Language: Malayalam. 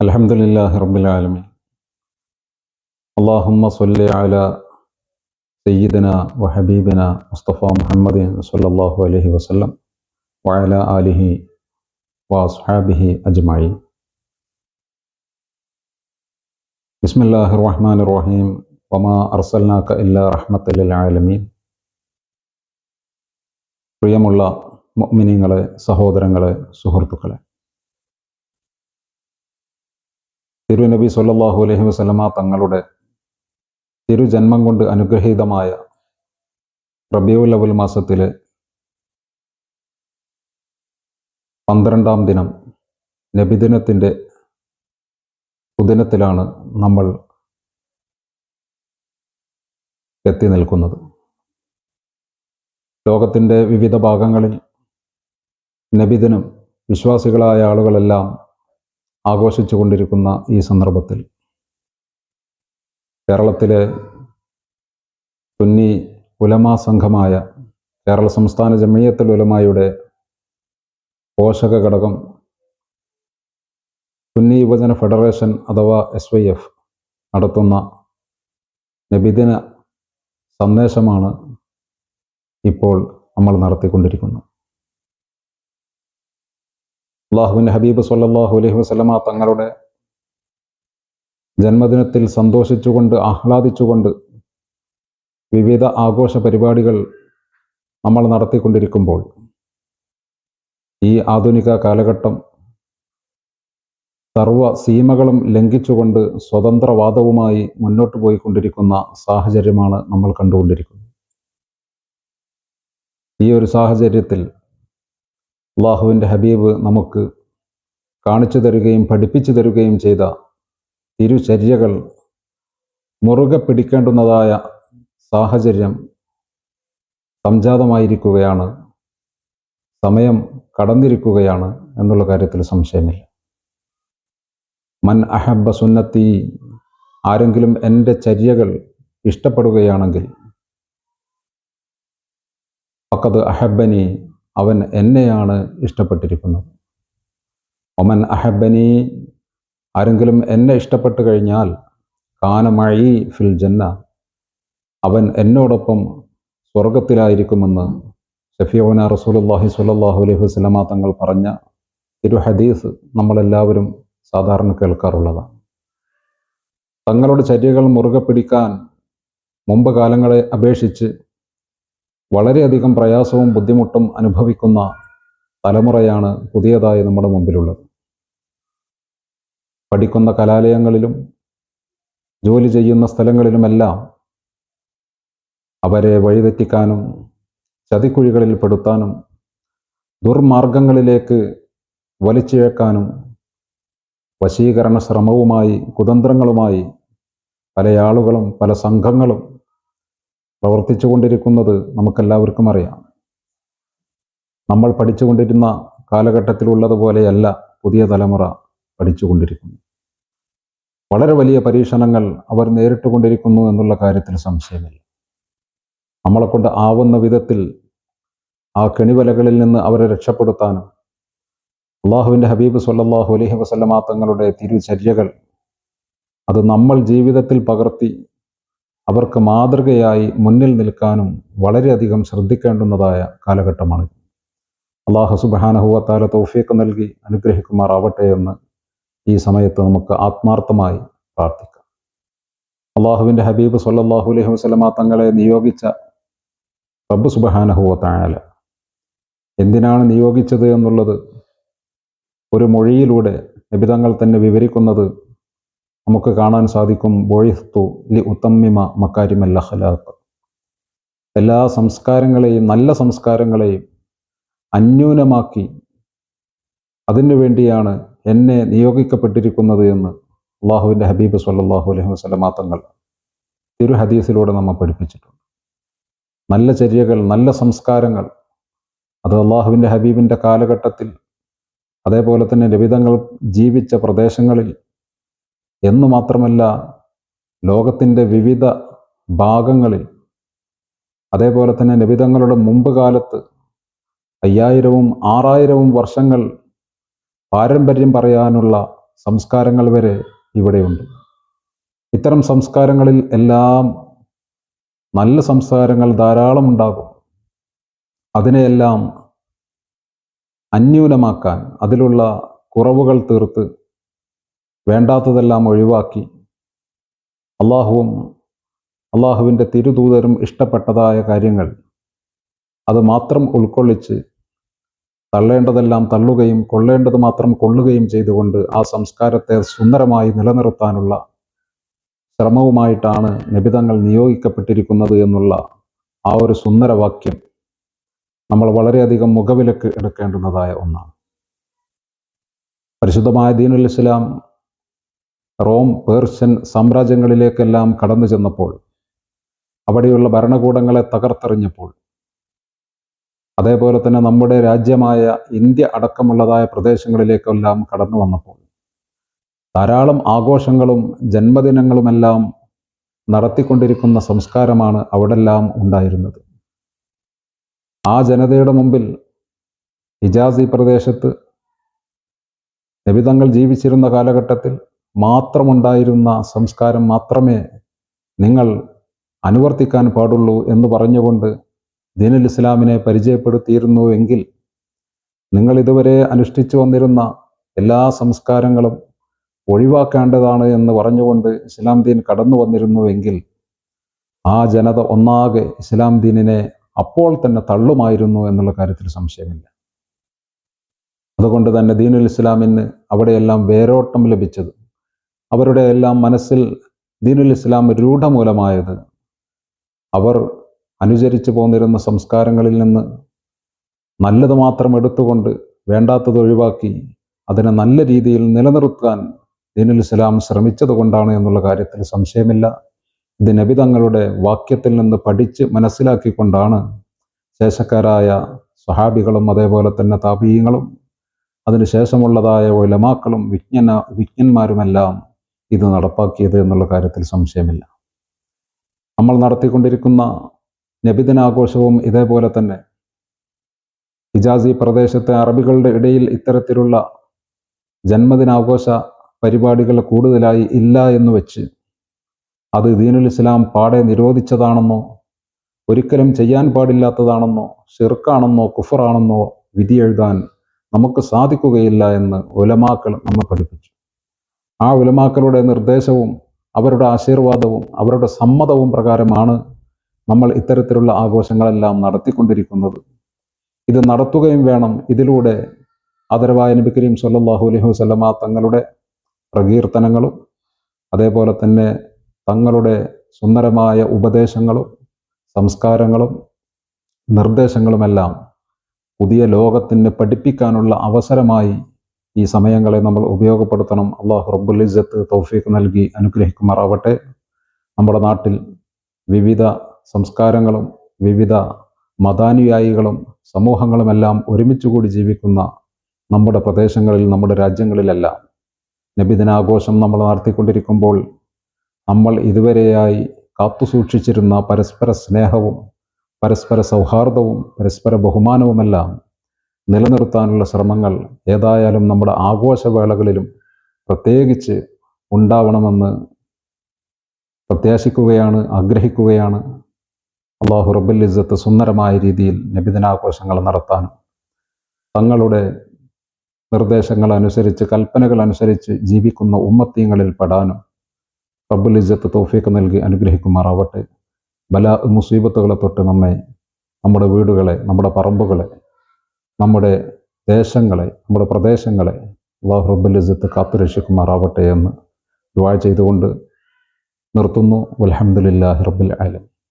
الحمد لله رب العالمين اللهم صل على سيدنا وحبيبنا مصطفى محمد صلى الله عليه وسلم وعلى آله وأصحابه أجمعين بسم الله الرحمن الرحيم وما أرسلناك إلا رحمة للعالمين പ്രിയമുള്ള മുഅ്മിനീങ്ങളെ സഹോദരങ്ങളെ സുഹൃത്തുക്കളെ തിരുനബി സല്ലല്ലാഹു അലൈഹി വസല്ലമ തങ്ങളുടെ തിരുജന്മം കൊണ്ട് അനുഗ്രഹീതമായ റബിയുൽ അവൽ മാസത്തിലെ പന്ത്രണ്ടാം ദിനം നബിദിനത്തിന്റെ പുതിനത്തിലാണ് നമ്മൾ എത്തി നിൽക്കുന്നത്. ലോകത്തിന്റെ വിവിധ ഭാഗങ്ങളിൽ നബിദിനം വിശ്വാസികളായ ആളുകളെല്ലാം ആഘോഷിച്ചു കൊണ്ടിരിക്കുന്ന ഈ സന്ദർഭത്തിൽ കേരളത്തിലെ സുന്നി ഉലമാ സംഘമായ കേരള സംസ്ഥാന ജമിയത്തുൽ ഉലമായുടെ പോഷക ഘടകം സുന്നി യുവജന ഫെഡറേഷൻ അഥവാ എസ് വൈ എഫ് നടത്തുന്ന നബിദിന സന്ദേശമാണ് ഇപ്പോൾ നമ്മൾ നടത്തിക്കൊണ്ടിരിക്കുന്നത്. അള്ളാഹുവിന്റെ ഹബീബ് സല്ലാഹു അലൈഹി വസല്ലമ തങ്ങളുടെ ജന്മദിനത്തിൽ സന്തോഷിച്ചുകൊണ്ട് ആഹ്ലാദിച്ചുകൊണ്ട് വിവിധ ആഘോഷ പരിപാടികൾ നമ്മൾ നടത്തിക്കൊണ്ടിരിക്കുമ്പോൾ ഈ ആധുനിക കാലഘട്ടം സർവ സീമകളും ലംഘിച്ചുകൊണ്ട് സ്വതന്ത്രവാദവുമായി മുന്നോട്ട് പോയിക്കൊണ്ടിരിക്കുന്ന സാഹചര്യമാണ് നമ്മൾ കണ്ടുകൊണ്ടിരിക്കുന്നത്. ഈ ഒരു സാഹചര്യത്തിൽ അള്ളാഹുവിന്റെ ഹബീബ് നമുക്ക് കാണിച്ചു തരുകയും പഠിപ്പിച്ചു തരുകയും ചെയ്ത തിരുചര്യകൾ മുറുകെ പിടിക്കേണ്ടുന്നതായ സാഹചര്യം സംജാതമായിരിക്കുകയാണ്. സമയം കടന്നിരിക്കുകയാണ് എന്നുള്ള കാര്യത്തിൽ സംശയമില്ല. മൻ അഹബ സുന്നത്തി ആരെങ്കിലും എന്റെ ചര്യകൾ ഇഷ്ടപ്പെടുകയാണെങ്കിൽ ഫക്കത് അഹബ്ബനി അവൻ എന്നെയാണ് ഇഷ്ടപ്പെട്ടിരിക്കുന്നത്. ഒമൻ അഹബനി ആരെങ്കിലും എന്നെ ഇഷ്ടപ്പെട്ടു കഴിഞ്ഞാൽ കാനമഴി ഫിൽ ജന്ന അവൻ എന്നോടൊപ്പം സ്വർഗത്തിലായിരിക്കുമെന്ന് ഷഫിയോന റസൂലുല്ലാഹി സ്വല്ലല്ലാഹു അലൈഹി വസല്ലമ തങ്ങൾ പറഞ്ഞ ഒരു ഹദീസ് നമ്മളെല്ലാവരും സാധാരണ കേൾക്കാറുള്ളതാണ്. തങ്ങളുടെ ചര്യകൾ മുറുകെ പിടിക്കാൻ മുമ്പ് കാലങ്ങളെ അപേക്ഷിച്ച് വളരെയധികം പ്രയാസവും ബുദ്ധിമുട്ടും അനുഭവിക്കുന്ന തലമുറയാണ് പുതിയതായി നമ്മുടെ മുമ്പിലുള്ളത്. പഠിക്കുന്ന കലാലയങ്ങളിലും ജോലി ചെയ്യുന്ന സ്ഥലങ്ങളിലുമെല്ലാം അവരെ വഴിതെറ്റിക്കാനും ചതിക്കുഴികളിൽ പെടുത്താനും ദുർമാർഗങ്ങളിലേക്ക് വലിച്ചിഴക്കാനും വശീകരണ ശ്രമവുമായി കുതന്ത്രങ്ങളുമായി പല ആളുകളും പല സംഘങ്ങളും പ്രവർത്തിച്ചു കൊണ്ടിരിക്കുന്നത് നമുക്കെല്ലാവർക്കും അറിയാം. നമ്മൾ പഠിച്ചുകൊണ്ടിരുന്ന കാലഘട്ടത്തിലുള്ളതുപോലെയല്ല പുതിയ തലമുറ പഠിച്ചുകൊണ്ടിരിക്കുന്നു വളരെ വലിയ പരീക്ഷണങ്ങൾ അവർ നേരിട്ടുകൊണ്ടിരിക്കുന്നു എന്നുള്ള കാര്യത്തിൽ സംശയമില്ല. നമ്മളെ കൊണ്ട് ആവുന്ന വിധത്തിൽ ആ കെണിവലകളിൽ നിന്ന് അവരെ രക്ഷപ്പെടുത്താനും അള്ളാഹുവിന്റെ ഹബീബ് സല്ലാഹു അലഹി വസല്ലമ തങ്ങളുടെ തിരുചര്യകൾ അത് നമ്മൾ ജീവിതത്തിൽ പകർത്തി അവർക്ക് മാതൃകയായി മുന്നിൽ നിൽക്കാനും വളരെയധികം ശ്രദ്ധിക്കേണ്ടുന്നതായ കാലഘട്ടമാണ്. അള്ളാഹു സുബാനഹുവത്താല തൗഫീക്ക് നൽകി അനുഗ്രഹിക്കുമാറാവട്ടെ എന്ന് ഈ സമയത്ത് നമുക്ക് ആത്മാർത്ഥമായി പ്രാർത്ഥിക്കാം. അള്ളാഹുവിന്റെ ഹബീബ് സല്ലാഹു അലൈഹി വസ്ലമ തങ്ങളെ നിയോഗിച്ച റബ്ബ് സുബഹാനഹുവത്തായാല എന്തിനാണ് നിയോഗിച്ചത് എന്നുള്ളത് ഒരു മൊഴിയിലൂടെ നബിതങ്ങൾ തന്നെ വിവരിക്കുന്നത് നമുക്ക് കാണാൻ സാധിക്കും ബോയിസ്തു ലി ഉത്തമ്മിമ മക്കാരിമല്ല ഹലാഖ് എല്ലാ സംസ്കാരങ്ങളെയും നല്ല സംസ്കാരങ്ങളെയും അന്യൂനമാക്കി അതിനു വേണ്ടിയാണ് എന്നെ നിയോഗിക്കപ്പെട്ടിരിക്കുന്നത് എന്ന് അള്ളാഹുവിന്റെ ഹബീബ് സല്ലാഹു അലൈഹി വസ്ലമാ തങ്ങൾ തിരു ഹദീസിലൂടെ നമ്മെ പഠിപ്പിച്ചിട്ടുണ്ട്. നല്ല ചര്യകൾ നല്ല സംസ്കാരങ്ങൾ അത് അള്ളാഹുവിന്റെ ഹബീബിന്റെ കാലഘട്ടത്തിൽ അതേപോലെ തന്നെ രവിതങ്ങൾ ജീവിച്ച പ്രദേശങ്ങളിൽ എന്ന് മാത്രമല്ല ലോകത്തിന്റെ വിവിധ ഭാഗങ്ങളിൽ അതേപോലെ തന്നെ നിബിതങ്ങളുടെ മുമ്പ് കാലത്ത് അയ്യായിരവും ആറായിരവും വർഷങ്ങൾ പാരമ്പര്യം പറയാനുള്ള സംസ്കാരങ്ങൾ വരെ ഇവിടെയുണ്ട്. ഇത്തരം സംസ്കാരങ്ങളിൽ എല്ലാം നല്ല സംസ്കാരങ്ങൾ ധാരാളം ഉണ്ടാകും. അതിനെയെല്ലാം അന്യൂനമാക്കാൻ അതിലുള്ള കുറവുകൾ തീർത്ത് വേണ്ടാത്തതെല്ലാം ഒഴിവാക്കി. അള്ളാഹുവും അള്ളാഹുവിന്റെ തിരുദൂതരും ഇഷ്ടപ്പെട്ടതായ കാര്യങ്ങൾ അത് മാത്രം ഉൾക്കൊള്ളിച്ച് തള്ളേണ്ടതെല്ലാം തള്ളുകയും കൊള്ളേണ്ടത് മാത്രം കൊള്ളുകയും ചെയ്തുകൊണ്ട് ആ സംസ്കാരത്തെ സുന്ദരമായി നിലനിർത്താനുള്ള ശ്രമവുമായിട്ടാണ് നിബിതങ്ങൾ നിയോഗിക്കപ്പെട്ടിരിക്കുന്നത് എന്നുള്ള ആ ഒരു സുന്ദരവാക്യം നമ്മൾ വളരെയധികം മുഖവിലക്ക് എടുക്കേണ്ടുന്നതായ ഒന്നാണ്. പരിശുദ്ധമായ ദീനുൽ ഇസ്ലാം റോം പേർഷ്യൻ സാമ്രാജ്യങ്ങളിലേക്കെല്ലാം കടന്നു ചെന്നപ്പോൾ അവിടെയുള്ള ഭരണകൂടങ്ങളെ തകർത്തെറിഞ്ഞപ്പോൾ അതേപോലെ തന്നെ നമ്മുടെ രാജ്യമായ ഇന്ത്യ അടക്കമുള്ളതായ പ്രദേശങ്ങളിലേക്കെല്ലാം കടന്നു വന്നപ്പോൾ ധാരാളം ആഘോഷങ്ങളും ജന്മദിനങ്ങളുമെല്ലാം നടത്തിക്കൊണ്ടിരിക്കുന്ന സംസ്കാരമാണ് അവിടെല്ലാം ഉണ്ടായിരുന്നത്. ആ ജനതയുടെ മുമ്പിൽ ഹിജാസി പ്രദേശത്ത് നബിതങ്ങൾ ജീവിച്ചിരുന്ന കാലഘട്ടത്തിൽ മാത്രമുണ്ടായിരുന്ന സംസ്കാരം മാത്രമേ നിങ്ങൾ അനുവർത്തിക്കാൻ പാടുള്ളൂ എന്ന് പറഞ്ഞുകൊണ്ട് ദീനുൽ ഇസ്ലാമിനെ പരിചയപ്പെടുത്തിയിരുന്നു എങ്കിൽ നിങ്ങൾ ഇതുവരെ അനുഷ്ഠിച്ചു വന്നിരുന്ന എല്ലാ സംസ്കാരങ്ങളും ഒഴിവാക്കേണ്ടതാണ് എന്ന് പറഞ്ഞുകൊണ്ട് ഇസ്ലാം ദീൻ കടന്നു വന്നിരുന്നുവെങ്കിൽ ആ ജനത ഒന്നാകെ ഇസ്ലാം ദീനിനെ അപ്പോൾ തന്നെ തള്ളുമായിരുന്നു എന്നുള്ള കാര്യത്തിൽ സംശയമില്ല. അതുകൊണ്ട് തന്നെ ദീനുൽ ഇസ്ലാമിന് അവിടെയെല്ലാം വേരോട്ടം ലഭിച്ചത് അവരുടെ എല്ലാം മനസ്സിൽ ദീനുൽ ഇസ്ലാം രൂഢമൂലമായത്. അവർ അനുചരിച്ചു പോന്നിരുന്ന സംസ്കാരങ്ങളിൽ നിന്ന് നല്ലത് മാത്രം എടുത്തുകൊണ്ട് വേണ്ടാത്തത് ഒഴിവാക്കി അതിനെ നല്ല രീതിയിൽ നിലനിർത്താൻ ദീനുൽ ഇസ്ലാം ശ്രമിച്ചത് കൊണ്ടാണ് എന്നുള്ള കാര്യത്തിൽ സംശയമില്ല. ഇത് നബി തങ്ങളുടെ വാക്യത്തിൽ നിന്ന് പഠിച്ച് മനസ്സിലാക്കിക്കൊണ്ടാണ് ശേഷക്കാരായ സ്വഹാബികളും അതേപോലെ തന്നെ താപീയങ്ങളും അതിനുശേഷമുള്ളതായ ഒലമാക്കളും വിജ്ഞന വിജ്ഞന്മാരുമെല്ലാം ഇത് നടപ്പാക്കിയത് എന്നുള്ള കാര്യത്തിൽ സംശയമില്ല. നമ്മൾ നടത്തിക്കൊണ്ടിരിക്കുന്ന നബിദിനാഘോഷവും ഇതേപോലെ തന്നെ. ഹിജാസി പ്രദേശത്തെ അറബികളുടെ ഇടയിൽ ഇത്തരത്തിലുള്ള ജന്മദിനാഘോഷ പരിപാടികൾ കൂടുതലായി ഇല്ല എന്ന് വെച്ച് അത് ദീനുൽ ഇസ്ലാം പാടെ നിരോധിച്ചതാണെന്നോ ഒരിക്കലും ചെയ്യാൻ പാടില്ലാത്തതാണെന്നോ ഷിർക്കാണെന്നോ കുഫറാണെന്നോ വിധി എഴുതാൻ നമുക്ക് സാധിക്കുകയില്ല എന്ന് ഒലമാക്കൾ നമ്മെ പഠിപ്പിച്ചു. ആ ഉലമാക്കളുടെ നിർദ്ദേശവും അവരുടെ ആശീർവാദവും അവരുടെ സമ്മതവും പ്രകാരമാണ് നമ്മൾ ഇത്തരത്തിലുള്ള ആഘോഷങ്ങളെല്ലാം നടത്തിക്കൊണ്ടിരിക്കുന്നത്. ഇത് നടത്തുകയും വേണം. ഇതിലൂടെ ആദരവായ നബി കരീം സല്ലാഹു അലൈഹി വസ്ലമ തങ്ങളുടെ പ്രകീർത്തനങ്ങളും അതേപോലെ തന്നെ തങ്ങളുടെ സുന്ദരമായ ഉപദേശങ്ങളും സംസ്കാരങ്ങളും നിർദ്ദേശങ്ങളുമെല്ലാം പുതിയ ലോകത്തിന് പഠിപ്പിക്കാനുള്ള അവസരമായി ഈ സമയങ്ങളെ നമ്മൾ ഉപയോഗപ്പെടുത്തണം. അള്ളാഹു റബ്ബുൽ ഇസ്സത്ത് തൗഫീഖ് നൽകി അനുഗ്രഹിക്കുമാറാവട്ടെ. നമ്മുടെ നാട്ടിൽ വിവിധ സംസ്കാരങ്ങളും വിവിധ മതാനുയായികളും സമൂഹങ്ങളുമെല്ലാം ഒരുമിച്ച് കൂടി ജീവിക്കുന്ന നമ്മുടെ പ്രദേശങ്ങളിൽ നമ്മുടെ രാജ്യങ്ങളിലെല്ലാം നബിദിനാഘോഷം നമ്മൾ നടത്തിക്കൊണ്ടിരിക്കുമ്പോൾ നമ്മൾ ഇതുവരെയായി കാത്തുസൂക്ഷിച്ചിരുന്ന പരസ്പര സ്നേഹവും പരസ്പര സൗഹാർദ്ദവും പരസ്പര ബഹുമാനവുമെല്ലാം നിലനിർത്താനുള്ള ശ്രമങ്ങൾ ഏതായാലും നമ്മുടെ ആഘോഷവേളകളിലും പ്രത്യേകിച്ച് ഉണ്ടാവണമെന്ന് പ്രത്യാശിക്കുകയാണ് ആഗ്രഹിക്കുകയാണ്. അള്ളാഹു റബ്ബുൽ ഇസ്സത്ത് സുന്ദരമായ രീതിയിൽ നബിദിനാഘോഷങ്ങൾ നടത്താനും തങ്ങളുടെ നിർദ്ദേശങ്ങൾ അനുസരിച്ച് കൽപ്പനകൾ അനുസരിച്ച് ജീവിക്കുന്ന ഉമ്മത്തീങ്ങളിൽ പെടാനും റബ്ബുൽ ഇസ്സത്ത് തൗഫീഖ് നൽകി അനുഗ്രഹിക്കുമാറാവട്ടെ. ബല മുസീബത്തുകളെ തൊട്ട് നമ്മെ നമ്മുടെ വീടുകളെ നമ്മുടെ പറമ്പുകളെ നമ്മുടെ ദേശങ്ങളെ നമ്മുടെ പ്രദേശങ്ങളെ അള്ളാഹു റബ്ബുൽ ഇസ്സത്ത് കാത്തുരക്ഷിക്കുമാറാവട്ടെ എന്ന് ദുവാ ചെയ്തുകൊണ്ട് നിർത്തുന്നു. അൽഹംദുലില്ലാഹി റബ്ബിൽ ആലം